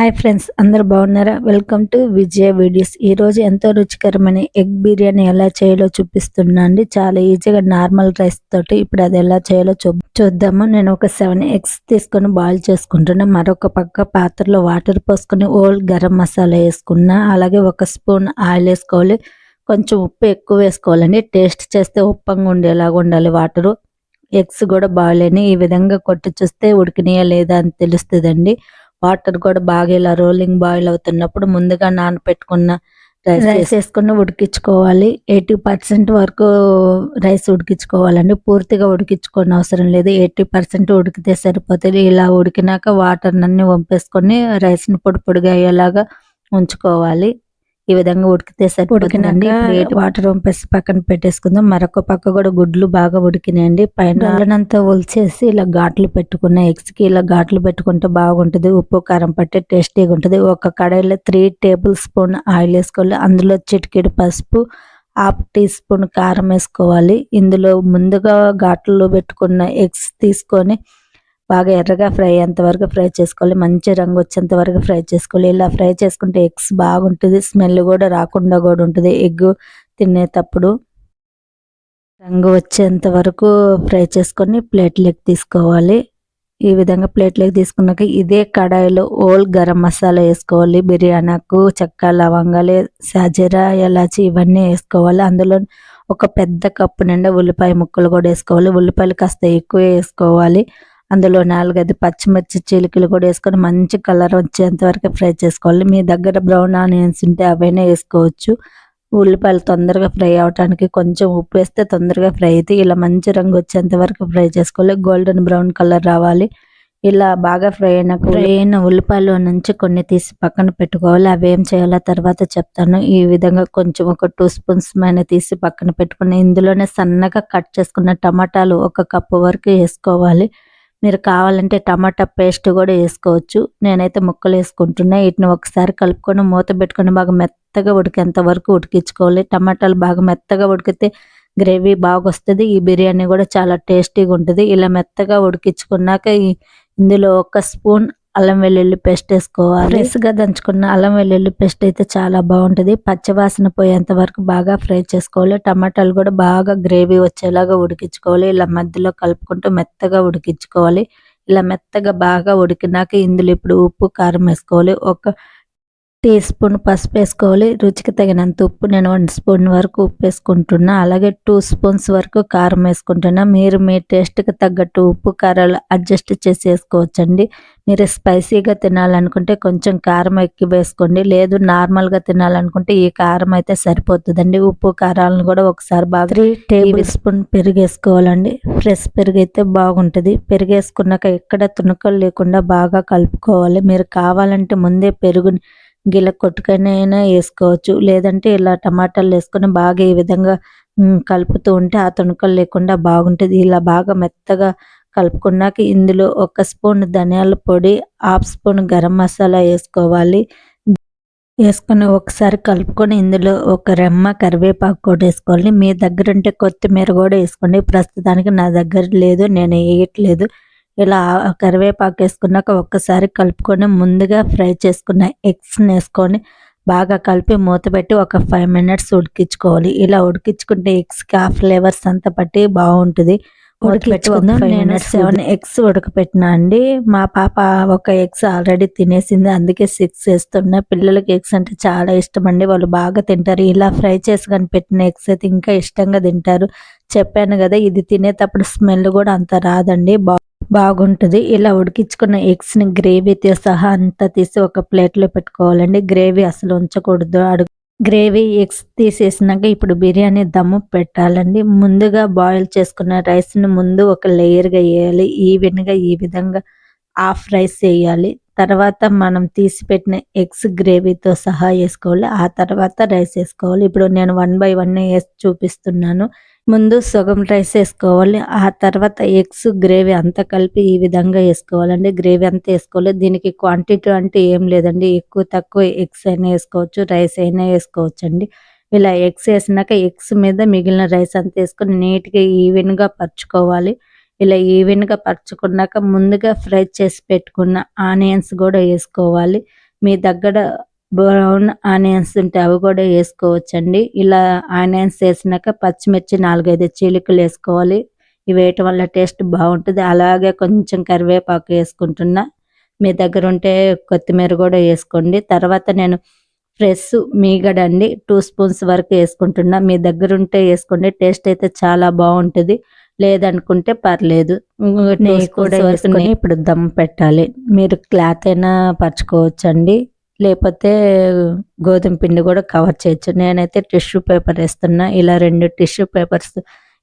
Hi friends అందరు బాగున్నారా? Welcome to Vijaya videos. ఈరోజు ఎంతో రుచికరమైన ఎగ్ బిర్యానీ ఎలా చేయాలో చూపిస్తున్నా అండి. చాలా ఈజీగా నార్మల్ రైస్ తోటి ఇప్పుడు అది ఎలా చేయాలో చూ చూద్దాము. నేను ఒక సెవెన్ ఎగ్స్ తీసుకొని బాయిల్ చేసుకుంటున్నా. మరొక పక్క పాత్రలో వాటర్ పోసుకొని ఓల్డ్ గరం మసాలా వేసుకున్నా. అలాగే ఒక స్పూన్ ఆయిల్ వేసుకోవాలి. కొంచెం ఉప్పు ఎక్కువ వేసుకోవాలండి. టేస్ట్ చేస్తే ఉప్పంగా ఉండేలాగా ఉండాలి వాటరు. ఎగ్స్ కూడా బాయిల్ అయినాయి. ఈ విధంగా కొట్టి చూస్తే ఉడికినాయా లేదా అని తెలుస్తుందండి. వాటర్ కూడా బాగా ఇలా రోలింగ్ బాయిల్ అవుతున్నప్పుడు ముందుగా నానపెట్టుకున్న రైస్ రైస్ వేసుకుని ఉడికించుకోవాలి. ఎయిటీ పర్సెంట్ వరకు రైస్ ఉడికించుకోవాలండి. పూర్తిగా ఉడికించుకోని అవసరం లేదు. ఎయిటీ పర్సెంట్ ఉడికితే సరిపోతుంది. ఇలా ఉడికినాక వాటర్ అన్ని వంపేసుకొని రైస్ని పొడి పొడిగా అయ్యేలాగా ఉంచుకోవాలి. ఈ విధంగా ఉడికితే సరిపోతుందండి. వాటర్ వంపేసి పక్కన పెట్టేసుకుందాం. మరొక పక్క కూడా గుడ్లు బాగా ఉడికినాయండి. పైన ఒలిచేసి ఇలా ఘాట్లు పెట్టుకున్న ఎగ్స్కి ఇలా ఘాట్లు పెట్టుకుంటే బాగుంటుంది. ఉప్పు కారం పట్టి టేస్టీగా ఉంటుంది. ఒక కడాయిలో త్రీ టేబుల్ స్పూన్ ఆయిల్ వేసుకోవాలి. అందులో చిటికెడు పసుపు హాఫ్ టీ స్పూన్ కారం వేసుకోవాలి. ఇందులో ముందుగా ఘాట్లో పెట్టుకున్న ఎగ్స్ తీసుకొని బాగా ఎర్రగా ఫ్రై అయ్యేంత వరకు ఫ్రై చేసుకోవాలి. మంచి రంగు వచ్చేంత వరకు ఫ్రై చేసుకోవాలి. ఇలా ఫ్రై చేసుకుంటే ఎగ్స్ బాగుంటుంది. స్మెల్ కూడా రాకుండా కూడా ఉంటుంది. ఎగ్ తినేటప్పుడు రంగు వచ్చేంత వరకు ఫ్రై చేసుకొని ప్లేట్లోకి తీసుకోవాలి. ఈ విధంగా ప్లేట్లోకి తీసుకున్నాక ఇదే కడాయిలో ఓల్ గరం మసాలా వేసుకోవాలి. బిర్యానీకు చెక్క లవంగాలు సాజీరా ఎలాచి ఇవన్నీ వేసుకోవాలి. అందులో ఒక పెద్ద కప్పు నిండా ఉల్లిపాయ ముక్కలు కూడా వేసుకోవాలి. ఉల్లిపాయలు కాస్త ఎక్కువ వేసుకోవాలి. అందులో నాలుగైదు పచ్చిమిర్చి చీలికలు కూడా వేసుకొని మంచి కలర్ వచ్చేంత వరకు ఫ్రై చేసుకోవాలి. మీ దగ్గర బ్రౌన్ ఆనియన్స్ ఉంటే అవైనా వేసుకోవచ్చు. ఉల్లిపాయలు తొందరగా ఫ్రై అవడానికి కొంచెం ఉప్పు వేస్తే తొందరగా ఫ్రై అయితే ఇలా మంచి రంగు వచ్చేంత వరకు ఫ్రై చేసుకోవాలి. గోల్డెన్ బ్రౌన్ కలర్ రావాలి. ఇలా బాగా ఫ్రై అయిన ఫ్రై అయిన ఉల్లిపాయలు నుంచి కొన్ని తీసి పక్కన పెట్టుకోవాలి. అవి ఏం చేయాలో తర్వాత చెప్తాను. ఈ విధంగా కొంచెం ఒక టూ స్పూన్స్ మైన తీసి పక్కన పెట్టుకుని ఇందులోనే సన్నగా కట్ చేసుకున్న టమాటాలు ఒక కప్పు వరకు వేసుకోవాలి. మీరు కావాలంటే టమాటా పేస్ట్ కూడా వేసుకోవచ్చు. నేనైతే ముక్కలు వేసుకుంటున్నా. వీటిని ఒకసారి కలుపుకొని మూత పెట్టుకొని బాగా మెత్తగా ఉడికేంత వరకు ఉడికించుకోవాలి. టమాటాలు బాగా మెత్తగా ఉడికితే గ్రేవీ బాగా వస్తుంది ఈ బిర్యానీ కూడా చాలా టేస్టీగా ఉంటుంది ఇలా మెత్తగా ఉడికించుకున్నాక ఇందులో ఒక స్పూన్ అల్లం వెల్లుల్లి పేస్ట్ వేసుకోవాలి. ఫ్రెష్గా దంచుకున్న అల్లం వెల్లుల్లి పేస్ట్ అయితే చాలా బాగుంటుంది. పచ్చవాసన పోయేంత వరకు బాగా ఫ్రై చేసుకోవాలి. టమాటాలు కూడా బాగా గ్రేవీ వచ్చేలాగా ఉడికించుకోవాలి. ఇలా మధ్యలో కలుపుకుంటూ మెత్తగా ఉడికించుకోవాలి. ఇలా మెత్తగా బాగా ఉడికినాక ఇందులో ఇప్పుడు ఉప్పు కారం వేసుకోవాలి. ఒక టీ స్పూన్ పసుపు వేసుకోవాలి. రుచికి తగినంత ఉప్పు నేను వన్ స్పూన్ వరకు ఉప్పు వేసుకుంటున్నా. అలాగే టూ స్పూన్స్ వరకు కారం వేసుకుంటున్నా. మీరు మీ టేస్ట్కి తగ్గట్టు ఉప్పు కారాలు అడ్జస్ట్ చేసి వేసుకోవచ్చండి. మీరు స్పైసీగా తినాలనుకుంటే కొంచెం కారం ఎక్కువ వేసుకోండి. లేదు నార్మల్గా తినాలనుకుంటే ఈ కారం అయితే సరిపోతుందండి. ఉప్పు కారాలను కూడా ఒకసారి బాగా త్రీ టేబుల్ స్పూన్ పెరుగు వేసుకోవాలండి ఫ్రెష్ పెరుగు అయితే బాగుంటుంది. పెరుగు వేసుకున్నాక ఎక్కడ తునకలు లేకుండా బాగా కలుపుకోవాలి. మీరు కావాలంటే ముందే పెరుగుని గిల కొట్టుకనైనా వేసుకోవచ్చు. లేదంటే ఇలా టమాటాలు వేసుకొని బాగా ఈ విధంగా కలుపుతూ ఉంటే ఆ తుణుకలు లేకుండా బాగుంటుంది. ఇలా బాగా మెత్తగా కలుపుకున్నాక ఇందులో ఒక స్పూన్ ధనియాల పొడి హాఫ్ స్పూన్ గరం మసాలా వేసుకోవాలి. వేసుకొని ఒకసారి కలుపుకొని ఇందులో ఒక రెమ్మ కరివేపాకు కూడా వేసుకోవాలి. మీ దగ్గర ఉంటే కొత్తిమీర కూడా వేసుకోండి. ప్రస్తుతానికి నా దగ్గర లేదు నేను వేయట్లేదు. ఇలా కరివేపాకు వేసుకున్నాక ఒక్కసారి కలుపుకొని ముందుగా ఫ్రై చేసుకున్న ఎగ్స్ని వేసుకొని బాగా కలిపి మూత పెట్టి ఒక ఫైవ్ మినిట్స్ ఉడికించుకోవాలి. ఇలా ఉడికించుకుంటే ఎగ్స్కి ఆ ఫ్లేవర్స్ అంతా పట్టి బాగుంటుంది. ఉడికిపెట్టుకుందాం నేను సెవెన్ ఎగ్స్ ఉడకపెట్టినా అండి. మా పాప ఒక ఎగ్స్ ఆల్రెడీ తినేసింది. అందుకే సిక్స్ వేస్తున్నా. పిల్లలకి ఎగ్స్ అంటే చాలా ఇష్టం అండి. వాళ్ళు బాగా తింటారు. ఇలా ఫ్రై చేసి కానీ పెట్టిన ఎగ్స్ అయితే ఇంకా ఇష్టంగా తింటారు. చెప్పాను కదా ఇది తినేటప్పుడు స్మెల్ కూడా అంత రాదండి. బాగుంటుంది. ఇలా ఉడికించుకున్న ఎగ్స్ని గ్రేవీతో సహా అంతా తీసి ఒక ప్లేట్లో పెట్టుకోవాలండి. గ్రేవీ అసలు ఉంచకూడదు. అడుగు గ్రేవీ ఎగ్స్ తీసేసినాక ఇప్పుడు బిర్యానీ దమ్ము పెట్టాలండి. ముందుగా బాయిల్ చేసుకున్న రైస్ను ముందు ఒక లేయర్గా వేయాలి. ఈవెన్గా ఈ విధంగా హాఫ్ రైస్ వేయాలి. తర్వాత మనం తీసి పెట్టిన ఎగ్స్ గ్రేవీతో సహా వేసుకోవాలి. ఆ తర్వాత రైస్ వేసుకోవాలి. ఇప్పుడు నేను వన్ బై వన్ వేసి చూపిస్తున్నాను. ముందు సగం రైస్ వేసుకోవాలి. ఆ తర్వాత ఎగ్స్ గ్రేవీ అంతా కలిపి ఈ విధంగా వేసుకోవాలండి. గ్రేవీ అంతా వేసుకోవాలి. దీనికి క్వాంటిటీ అంటే ఏం లేదండి. ఎక్కువ తక్కువ ఎగ్స్ అయినా వేసుకోవచ్చు రైస్ అయినా వేసుకోవచ్చు అండి ఇలా ఎగ్స్ వేసినాక ఎగ్స్ మీద మిగిలిన రైస్ అంతా వేసుకొని నీట్గా ఈవెన్గా పరుచుకోవాలి. ఇలా ఈవెన్గా పరుచుకున్నాక ముందుగా ఫ్రై చేసి పెట్టుకున్న ఆనియన్స్ కూడా వేసుకోవాలి. మీ దగ్గర బ్రౌన్ ఆనియన్స్ ఉంటే అవి కూడా వేసుకోవచ్చండి. ఇలా ఆనియన్స్ వేసినాక పచ్చిమిర్చి నాలుగైదు చీలికలు వేసుకోవాలి. ఇవి వేయటం వల్ల టేస్ట్ బాగుంటుంది. అలాగే కొంచెం కరివేపాకు వేసుకుంటున్నా. మీ దగ్గర ఉంటే కొత్తిమీర కూడా వేసుకోండి. తర్వాత నేను ఫ్రెష్ మీగడ అండి టూ స్పూన్స్ వరకు వేసుకుంటున్నా. మీ దగ్గర ఉంటే వేసుకోండి. టేస్ట్ అయితే చాలా బాగుంటుంది. లేదనుకుంటే పర్లేదు. నెయ్యి కూడా వేసుకొని ఇప్పుడు దమ్ పెట్టాలి. మీరు క్లాత్ అయినా పరచుకోవచ్చండి. లేకపోతే గోధుమ పిండి కూడా కవర్ చేయొచ్చు. నేనైతే టిష్యూ పేపర్ వేస్తున్నా. ఇలా రెండు టిష్యూ పేపర్స్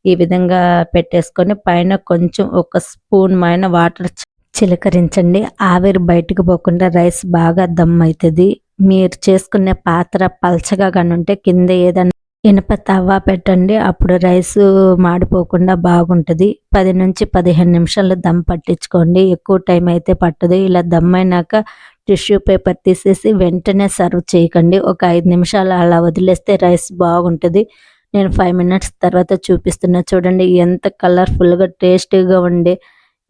ఈ విధంగా పెట్టేసుకొని పైన కొంచెం ఒక స్పూన్ మైన వాటర్ చిలకరించండి. ఆవిరి బయటకు పోకుండా రైస్ బాగా దమ్ అవుతుంది మీరు చేసుకునే పాత్ర పల్చగా కానీ ఉంటే కింద ఏదైనా ఇనుప తవ్వ పెట్టండి. అప్పుడు రైస్ మాడిపోకుండా బాగుంటుంది. పది నుంచి పదిహేను నిమిషాలు దమ్ పట్టించుకోండి. ఎక్కువ టైం అయితే పట్టదు. ఇలా దమ్ అయినాక టిష్యూ పేపర్ తీసేసి వెంటనే సర్వ్ చేయకండి. ఒక ఐదు నిమిషాలు అలా వదిలేస్తే రైస్ బాగుంటుంది. నేను ఫైవ్ మినిట్స్ తర్వాత చూపిస్తున్నా. చూడండి ఎంత కలర్ఫుల్గా టేస్టీగా ఉండే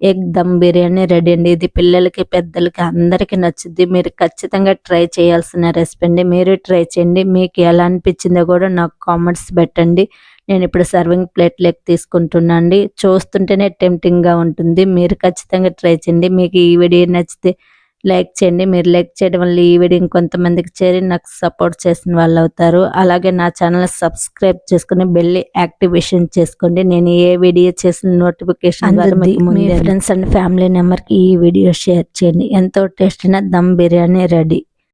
ఎగ్ దమ్ బిర్యానీ రెడీ అండి. ఇది పిల్లలకి పెద్దలకి అందరికీ నచ్చుద్ది. మీరు ఖచ్చితంగా ట్రై చేయాల్సిన రెసిపీ అండి. మీరు ట్రై చేయండి. మీకు ఎలా అనిపించిందో కూడా నాకు కామెంట్స్ పెట్టండి. నేను ఇప్పుడు సర్వింగ్ ప్లేట్ లెక్ తీసుకుంటున్నాండి చూస్తుంటేనే టెంప్టింగ్గా ఉంటుంది. మీరు ఖచ్చితంగా ట్రై చేయండి. మీకు ఈ వీడియో నచ్చితే లైక్ చేయండి. మీరు లైక్ చేయడం వల్ల ఈ వీడియో ఇంకొంతమందికి చేరి నాకు సపోర్ట్ చేసిన వాళ్ళు అవుతారు. అలాగే నా ఛానల్ సబ్స్క్రైబ్ చేసుకుని బెల్ యాక్టివేషన్ చేసుకోండి. నేను ఏ వీడియో చేసిన నోటిఫికేషన్ మీ ఫ్రెండ్స్ అండ్ ఫ్యామిలీ నెంబర్కి ఈ వీడియో షేర్ చేయండి. ఎంతో టేస్ట్ అయిన దమ్ బిర్యానీ రెడీ.